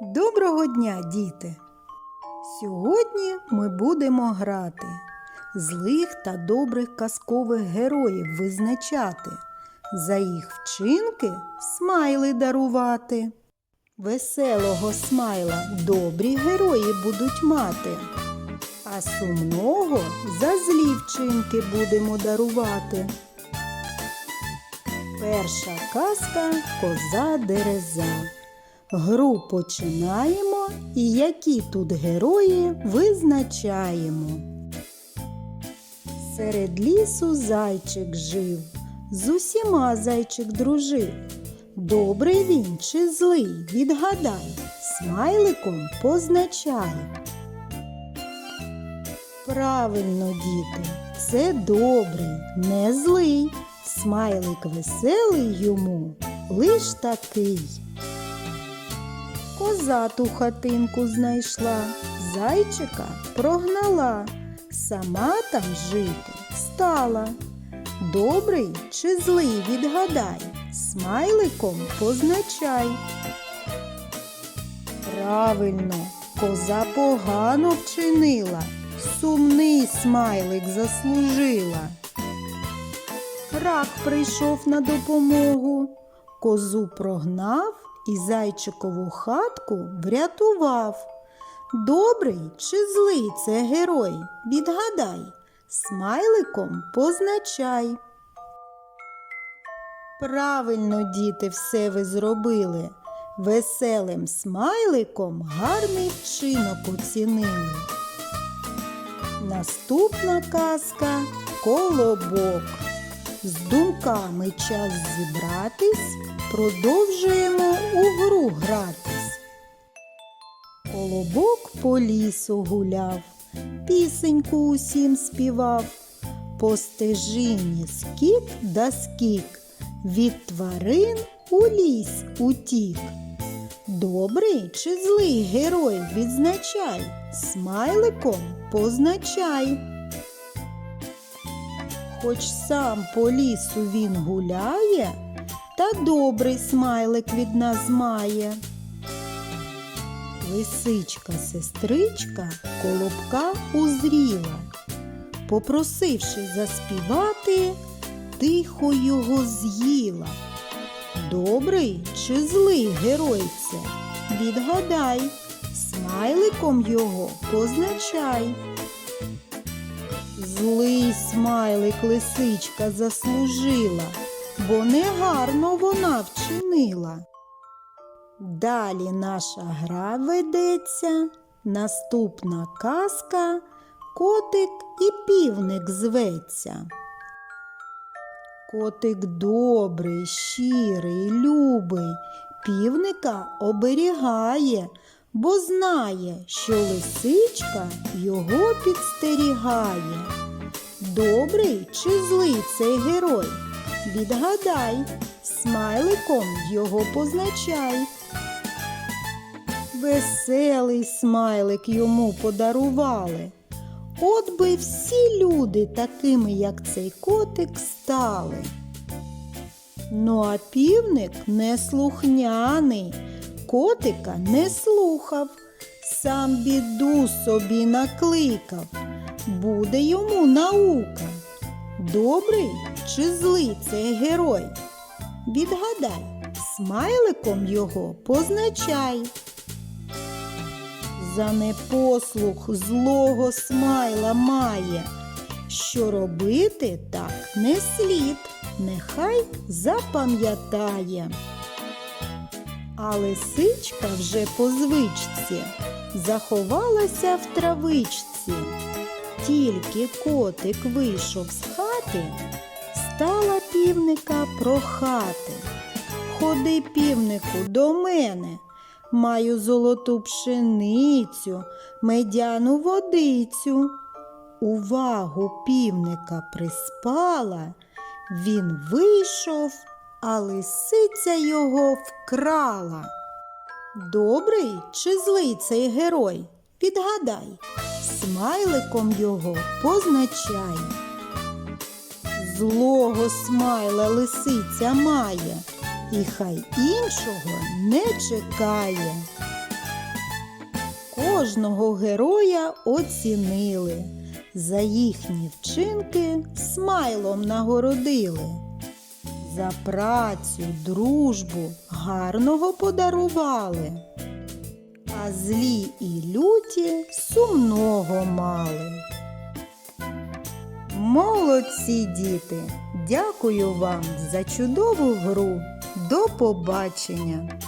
Доброго дня, діти! Сьогодні ми будемо грати, злих та добрих казкових героїв визначати, за їх вчинки смайли дарувати. Веселого смайла добрі герої будуть мати, а сумного за злі вчинки будемо дарувати. Перша казка Коза Дереза. Гру починаємо і які тут герої визначаємо. Серед лісу зайчик жив, з усіма зайчик дружив. Добрий він чи злий, відгадай, смайликом позначай. Правильно, діти, це добрий, не злий. Смайлик веселий йому, лиш такий. Коза ту хатинку знайшла, зайчика прогнала, сама там жити стала. Добрий чи злий відгадай, смайликом позначай. Правильно, коза погано вчинила, сумний смайлик заслужила. Рак прийшов на допомогу, козу прогнав і зайчикову хатку врятував. Добрий чи злий це герой? Відгадай, смайликом позначай. Правильно, діти, все ви зробили. Веселим смайликом гарний вчинок оцінили. Наступна казка колобок. З думками час зібратись, продовжуємо у гру гратись. Колобок по лісу гуляв, пісеньку усім співав, по стежині скік да скік, від тварин у ліс утік. Добрий чи злий герой відзначай, смайликом позначай. Хоч сам по лісу він гуляє, та добрий смайлик від нас має. Лисичка сестричка колобка узріла, попросивши заспівати, тихо його з'їла. Добрий чи злий герой це? Відгадай, смайликом його позначай. Злий смайлик лисичка заслужила, бо негарно вона вчинила. Далі наша гра ведеться, наступна казка Котик і півник зветься. Котик добрий, щирий, любий, півника оберігає, бо знає, що лисичка його підстерігає. Добрий чи злий цей герой? Відгадай, смайликом його позначай. Веселий смайлик йому подарували. От би всі люди такими, як цей котик, стали. Ну а півник неслухняний, котика не слухав, сам біду собі накликав. Буде йому наука. Добрий чи злий цей герой? Відгадай, смайликом його позначай. За непослух злого смайла має. Що робити так не слід, нехай запам'ятає. А лисичка вже по звичці заховалася в травичці. Тільки котик вийшов з хати, стала півника прохати. Ходи, півнику, до мене. Маю золоту пшеницю, медяну водицю. Увагу півника приспала, він вийшов, а лисиця його вкрала. Добрий чи злий цей герой? Відгадай, смайликом його позначай. Злого смайла лисиця має, і хай іншого не чекає. Кожного героя оцінили, за їхні вчинки смайлом нагородили. За працю, дружбу гарного подарували, а злі і люті сумного мали. Молодці діти! Дякую вам за чудову гру. До побачення!